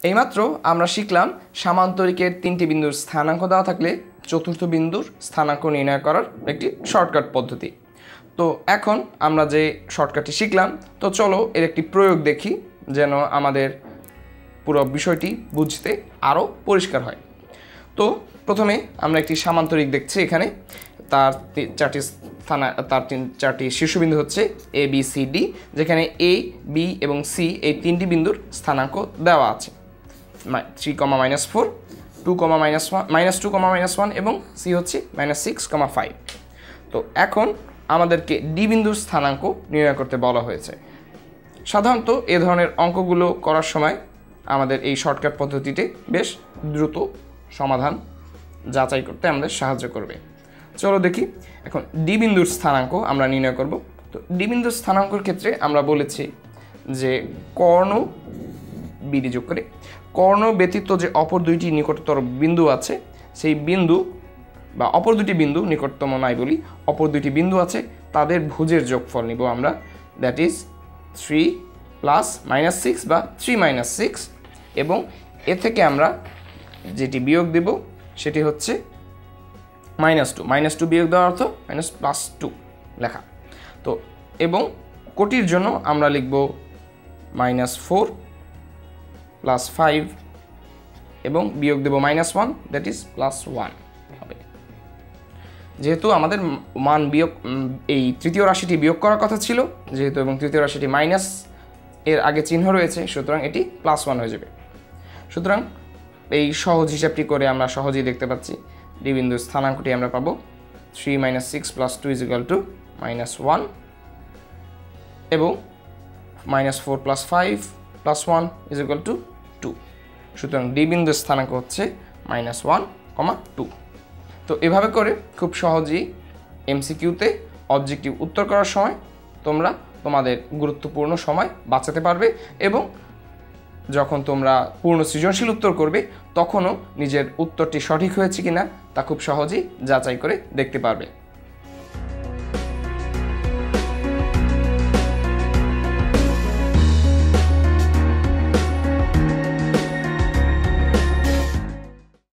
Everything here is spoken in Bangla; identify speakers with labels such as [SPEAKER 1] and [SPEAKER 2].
[SPEAKER 1] এইমাত্র আমরা শিখলাম সামান্তরিকের তিনটি বিন্দুর স্থানাঙ্ক দেওয়া থাকলে চতুর্থ বিন্দুর স্থানাঙ্ক নির্ণয় করার একটি শর্টকাট পদ্ধতি। তো এখন আমরা যে শর্টকাটটি শিখলাম, তো চলো এর একটি প্রয়োগ দেখি যেন আমাদের পুরো বিষয়টি বুঝতে আরও পরিষ্কার হয়। তো প্রথমে আমরা একটি সামান্তরিক দেখছি এখানে। তার চারটি স্থানা, তার তিন, চারটি শীর্ষবিন্দু হচ্ছে এ বি সি ডি যেখানে এ বি এবং সি এই তিনটি বিন্দুর স্থানাঙ্ক দেওয়া আছে। Three comma minus four two comma minus one minus two comma minus one এবং সি হচ্ছে মাইনাস সিক্স কমা ফাইভ তো এখন আমাদেরকে ডি বিন্দুর স্থানাঙ্ক নির্ণয় করতে বলা হয়েছে। সাধারণত এ ধরনের অঙ্কগুলো করার সময় আমাদের এই শর্টকাট পদ্ধতিতে বেশ দ্রুত সমাধান যাচাই করতে আমাদের সাহায্য করবে। চলো দেখি, এখন ডি বিন্দুর স্থানাঙ্ক আমরা নির্ণয় করব। তো ডি বিন্দুর স্থানাঙ্কর ক্ষেত্রে আমরা বলেছি যে কর্ণ বিডি যোগ করে কর্ণ ব্যতীত যে অপর দুইটি নিকটতর বিন্দু আছে, সেই বিন্দু বা অপর দুটি বিন্দু নিকটতম নাই বলি, অপর দুটি বিন্দু আছে, তাদের ভুজের যোগফল নিব আমরা। That is three plus minus six বা থ্রি মাইনাস সিক্স এবং এ থেকে আমরা যেটি বিয়োগ দেব, সেটি হচ্ছে মাইনাস টু মাইনাস টু বিয়োগ দেওয়ার অর্থ মাইনাস প্লাস টু লেখা। তো এবং কোটির জন্য আমরা লিখব মাইনাস ফোর প্লাস ফাইভ এবং বিয়োগ দেব minus one that is plus one হবে। যেহেতু আমাদের মান বিয়োগ এই তৃতীয় রাশিটি বিয়োগ করার কথা ছিল, যেহেতু এবং তৃতীয় রাশিটি মাইনাস এর আগে চিহ্ন রয়েছে, সুতরাং এটি প্লাস ওয়ান হয়ে যাবে। সুতরাং এই সহজ হিসাবটি করে আমরা সহজেই দেখতে পাচ্ছি ডি বিন্দুর স্থানাঙ্কটি আমরা পাবো three minus six plus two is equal two minus one এবং minus four plus five plus one is equal two সুতরাং ডি বিন্দুর স্থানাঙ্ক হচ্ছে মাইনাস ওয়ান কমা টু তো এভাবে করে খুব সহজেই এমসিকিউতে অবজেক্টিভ উত্তর করার সময় তোমরা তোমাদের গুরুত্বপূর্ণ সময় বাঁচাতে পারবে এবং যখন তোমরা পূর্ণ সৃজনশীল উত্তর করবে, তখনও নিজের উত্তরটি সঠিক হয়েছে কিনা তা খুব সহজেই যাচাই করে দেখতে পারবে।